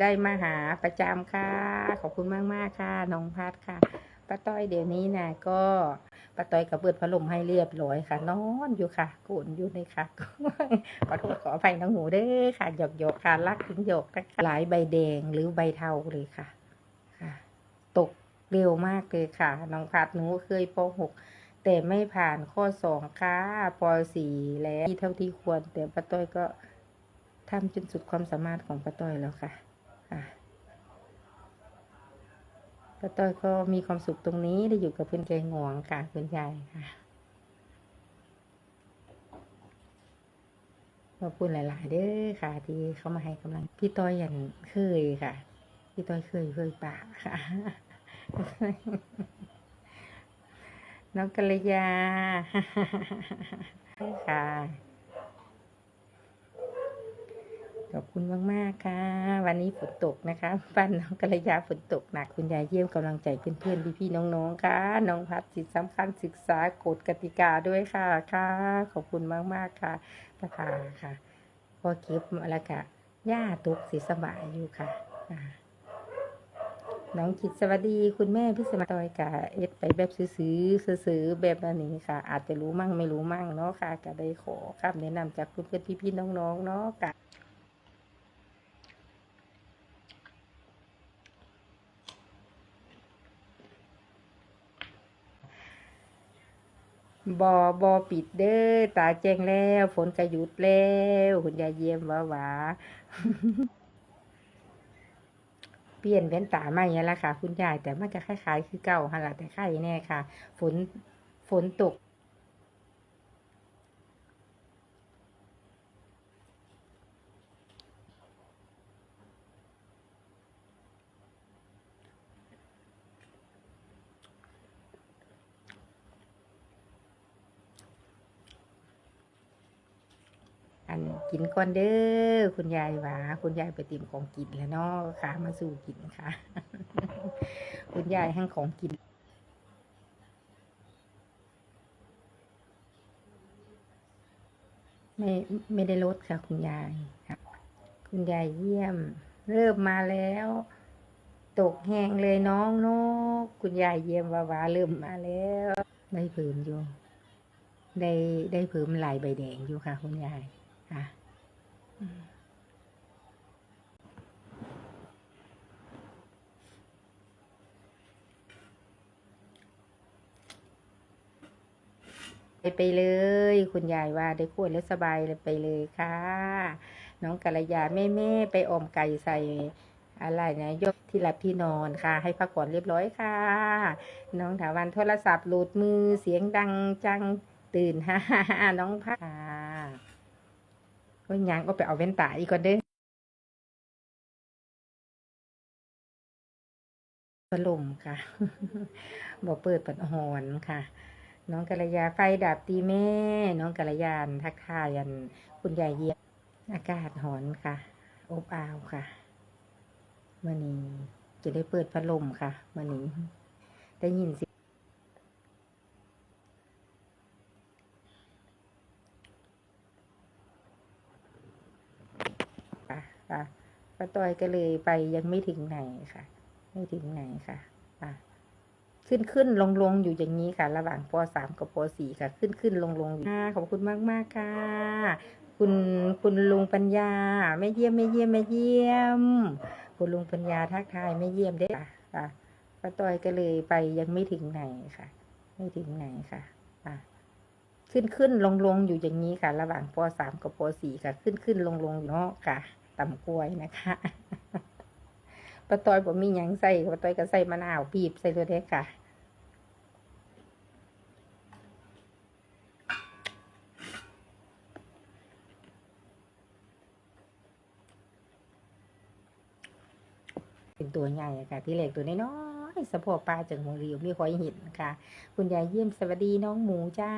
ได้มาหาประจำค่ะ ขอบคุณมากมากค่ะน้องพัดค่ะป้าต้อยเดี๋ยวนี้นะก็ป้าต้อยกับเปิดพัดลมให้เรียบร้อยค่ะ นอนอยู่ค่ะโกนอยู่เลยค่ะขอโทษขออภัยน้องหมูเด้อค่ะหยกหยกค่ะรักถึงหยกนะคะหลายใบแดงหรือใบเทาเลยค่ะค่ะ ตกเร็วมากเลยค่ะ น้องพัดหนูเคยป .6 แต่ไม่ผ่านข้อสองค่ะป .4 แล้วที่เท่าที่ควร แต่ป้าต้อยก็ทำจนสุดความสามารถของป้าต้อยแล้วค่ะ ป้าต้อยก็มีความสุขตรงนี้ได้อยู่กับเพื่อนใจงวงค่ะเพื่อนยายค่ะขอบคุณหลาย ๆ เด้อค่ะ ที่เขามาให้กำลัง พี่ต้อยยันเคยค่ะ พี่ต้อยเคยเคยป่าค่ะน้องกัลยาค่ะ ขอบคุณมาก ๆ ค่ะ วันนี้ฝนตกนะคะบ้านน้องกัลยาฝนตกหนักคุณยายเยี่ยมกำลังใจเพื่อนๆพี่ๆน้องๆค่ะ น้องพัดสิทธิสำคัญศึกษากฎกติกาด้วยค่ะค่ะ ขอบคุณมากๆค่ะประธานค่ะพอเก็บมาแล้วค่ะย่าตกสีสบายอยู่ค่ะน้องคิดสวัสดีคุณแม่พี่สมัยตอยกะเอ็ดไปแบบซื้อซื้อแบบนี้ค่ะ อาจจะรู้มั่งไม่รู้มั่งเนาะค่ะก็ได้ขอคำแนะนำจากเพื่อนๆพี่ๆน้องๆเนาะกะ บอบอปิดเด้อตาแจ้งแล้ว ฝนกระหยุดแล้วคุณยายเยี่ยมหวาหวาเปลี่ยนแว่นตาใหม่แล้วล่ะค่ะ คุณยายแต่มันก็คล้ายๆ คือเก่าฮะแต่ไข่แน่ค่ะ ฝนฝนตก อันกินก่อนเด้อคุณยายหวาคุณยายไปติมของกินแล้วเนาะค่ะ มาสู่กินค่ะ คุณยายให้ของกินไม่ไม่ได้ลดค่ะ คุณยายค่ะคุณยายเยี่ยม เริ่มมาแล้ว ตกแห้งเลยน้องนกคุณยายเยี่ยมวาวาเริ่มมาแล้ว ได้เพิ่มอยู่ ได้ได้เพิ่มลายใบแดงอยู่ค่ะ คุณยาย ค่ะไปไปเลย คุณยายว่าได้ขวดแล้วสบายเลยไปเลยค่ะ น้องกัลยาแม่แม่ไปอมไก่ใส่อะไรนะยกที่หลับที่นอนค่ะ ให้พักผ่อนเรียบร้อยค่ะ น้องถาวันโทรศัพท์หลุดมือเสียงดังจังตื่นฮ่าฮ่าฮ่าน้องพักค่ะ ก็ยังก็ไปเอาแว่นตาอีกก่อนเด้อพัดลมค่ะบ่เปิดปัดหอนค่ะ น้องกัลยาไฟดับตีแม่ น้องกัลยานทักทายัน คุณยายเยี่ยอากาศหอนค่ะ อบอ้าวค่ะมื่อนี้จะได้เปิดพัดลมค่ะมื่อนี้ได้ยินเสิค่ะค่ะ ป้าต้อยก็เลยไปยังไม่ถึงไหนค่ะ ไม่ถึงไหนค่ะค่ะขึ้นขึ้นลงลงอยู่อย่างนี้ค่ะ ระหว่างปสามกับปสี่ค่ะ ขึ้นขึ้นลงลงอยู่ค่ะขอบคุณมากมากๆค่ะ คุณคุณลุงปัญญาไม่เยี่ยมไม่เยี่ยมไม่เยี่ยม คุณลุงปัญญาทักทายไม่เยี่ยมเด้อค่ะค่ะป้าต้อยก็เลยไปยังไม่ถึงไหนค่ะ ไม่ถึงไหนค่ะค่ะขึ้นขึ้นลงลงอยู่อย่างนี้ค่ะ ระหว่างปสามกับปสี่ค่ะ ขึ้นขึ้นลงลงอยู่เนาะค่ะ ต่ำกล้วยนะคะปลาต้อยผมมีหยังใส่ปลาต้อยก็ใส่มะนาวบีบใส่เลยเด้ค่ะเป็นตัวใหญ่ค่ะที่เล็กตัวน้อย สะโพกปลาจากหัวเรียวไม่ค่อยเห็นค่ะ คุณยายเยี่ยมสวัสดีน้องหมูจ้า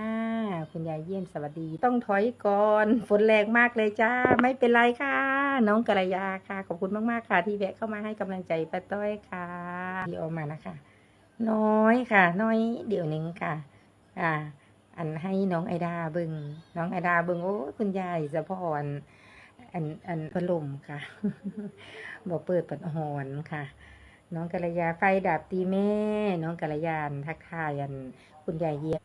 คุณยายเยี่ยมสวัสดี ต้องถอยก่อน ฝนแรงมากเลยจ้า ไม่เป็นไรค่ะ น้องกระยาค่ะ ขอบคุณมากๆค่ะ ที่แวะเข้ามาให้กำลังใจป้าต้อยค่ะที่ออกมานะคะ น้อยค่ะ น้อยเดี๋ยวหนึงค่ะ อ่า อันให้น้องไอดาบิงน้องไอดาบิงโอ้คุณยายสะพรอันอันพัดลมค่ะบ่เปิดปัดหอนค่ะ น้องกัลยาไฟดับตีแม่ น้องกัลยานทักทายอัน คุณยายเยีย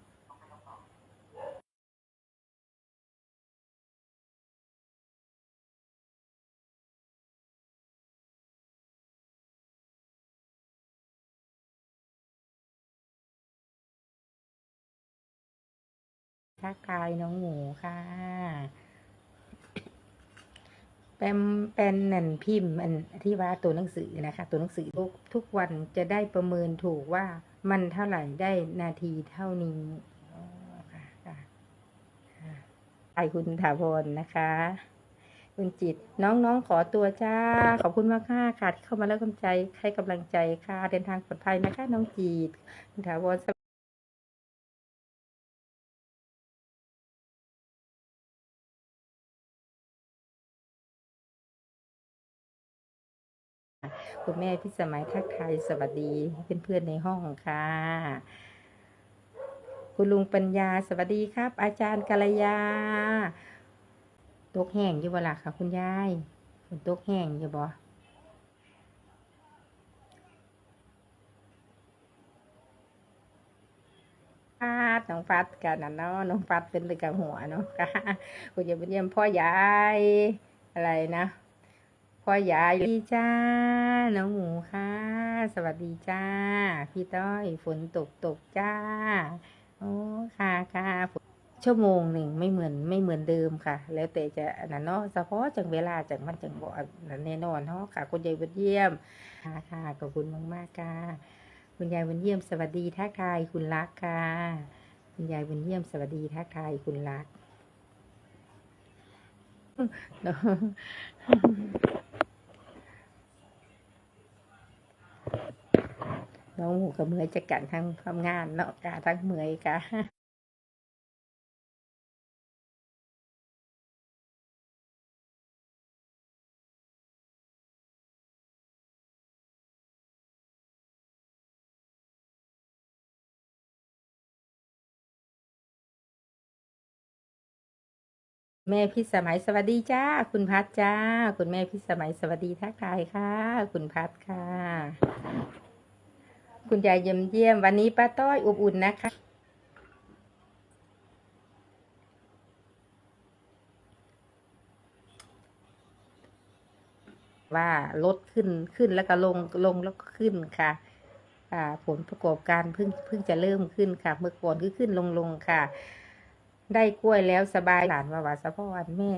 ทักทายน้องหมูค่ะ แปมเป็นนั่นพิมพ์อันที่ว่าตัวหนังสือนะคะ ตัวหนังสือทุกทุกวันจะได้ประเมินถูกว่ามันเท่าไหร่ได้นาทีเท่านี้ค่ะค่ะค่ะไอคุณถาวรนะคะ คุณจิตน้องๆขอตัวจ้า ขอบคุณมากค่ะค่ะที่เข้ามาแล้วกำลังใจให้กำลังใจค่ะ เดินทางปลอดภัยนะคะ น้องจิตคุณถาวร คุณแม่พิสมัยทักทายสวัสดีเพื่อนๆในห้องค่ะ คุณลุงปัญญาสวัสดีครับ อาจารย์กัลยาตกแห้งอยู่บ่ล่ะค่ะ คุณยายฝนตกแห้งอยู่บ่ฟาดน้องฟัดกันนะเนาะน้องฟัดเป็นเลยกับหัวเนาะค่ะคุณยายเป็นเยี่ยมพ่อยายอะไรนะ พ่อยายดีจ้า น้องหมูค่ะ สวัสดีจ้า พี่ต้อยฝนตกตกจ้า โอ้ค่ะค่ะฝนชั่วโมงหนึ่งไม่เหมือนไม่เหมือนเดิมค่ะ แล้วแต่จะนนั้นเนาะเฉพาะจังเวลาจังมันจังบ่อนนั้นแน่นอนเนาะค่ะคุณยายวันเยี่ยมค่ะค่ะขอบคุณมากมากๆค่ะ คุณยายวันเยี่ยมสวัสดีทักทายคุณรักค่ะ คุณยายวันเยี่ยมสวัสดีทักทายคุณรักเนาะ น้องหมูกับเมื่อยจะกันทั้งทำงานเนาะกาทั้งเมื่อยกะแม่พี่สมัยสวัสดีจ้า คุณพัดจ้า คุณแม่พี่สมัยสวัสดีทักทายค่ะ คุณพัดค่ะ คุณยายเยี่ยมเยี่ยม วันนี้ป้าต้อยอบอุ่นนะคะ ว่ารถขึ้นขึ้นแล้วก็ลงลงแล้วก็ขึ้นค่ะอ่าผลประกอบการเพิ่งเพิ่งจะเริ่มขึ้นค่ะ เมื่อก่อนคือขึ้นลงลงค่ะ ได้กล้วยแล้วสบายหลานว่าวาสะพอนแม่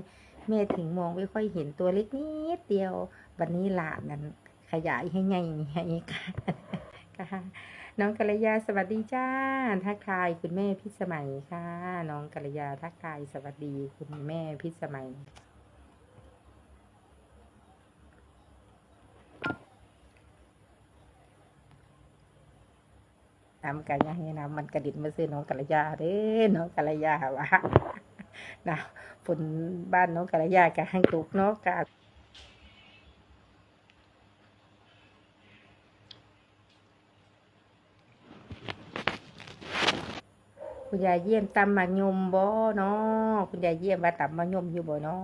แม่ถึงมองไม่ค่อยเห็นตัวเล็กนิดเดียว วันนี้หลานนั้นขยายให้ใหญ่ให้ค่ะ ค่ะน้องกัลยาสวัสดีจ้า ทักทายคุณแม่พิสมัยค่ะ น้องกัลยาทักทายสวัสดีคุณแม่พิสมัย น้ำกันยังให้น้ำมันกระดิ่นมาซื้อน้องกัลยาเด้น้องกัลยาวะนะฝนบ้านน้องกัลยากะให้ตกเนาะกะ คุณยายเยี่ยมตำมายมบ่เนาะคุณยายเยี่ยมว่าตำมายมอยู่บ่เนา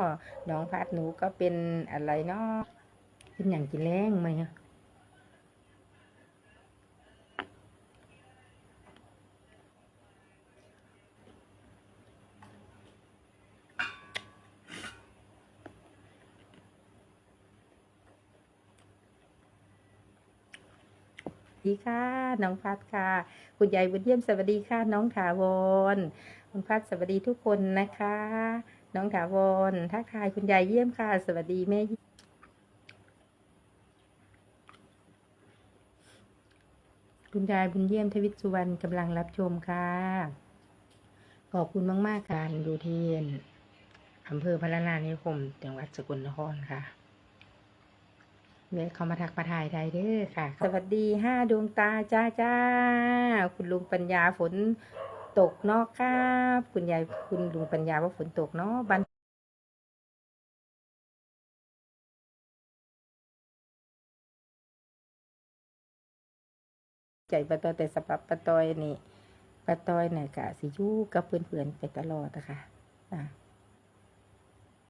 ะน้องพัดหนูก็เป็นอะไรเนาะเป็นอย่างกินแรงไหม ดีค่ะ น้องพัดค่ะ คุณยายบุญเยี่ยมสวัสดีค่ะ น้องถาวรคุณพัดสวัสดีทุกคนนะคะ น้องถาวรทักทายคุณยายเยี่ยมค่ะ สวัสดีแม่คุณยายบุญเยี่ยมทวิตสุวรรณกำลังรับชมค่ะ ขอบคุณมาก ๆ ค่ะดูเทียนอำเภอพระนานิคม จังหวัดสกลนครค่ะ เดี๋ยวเขามาทักมาถ่ายไทยเด้อค่ะ สวัสดีห้าดวงตาจ้าจ้า คุณลุงปัญญาฝนตกเนอกครับ คุณยายคุณลุงปัญญาว่าฝนตกเนาะบ้านใจปะตอยแต่สำหรับปะตอยนี่ปะตอยเนี่ยกะสิยู่กับเพื่อนๆไปตลอดนะคะอะ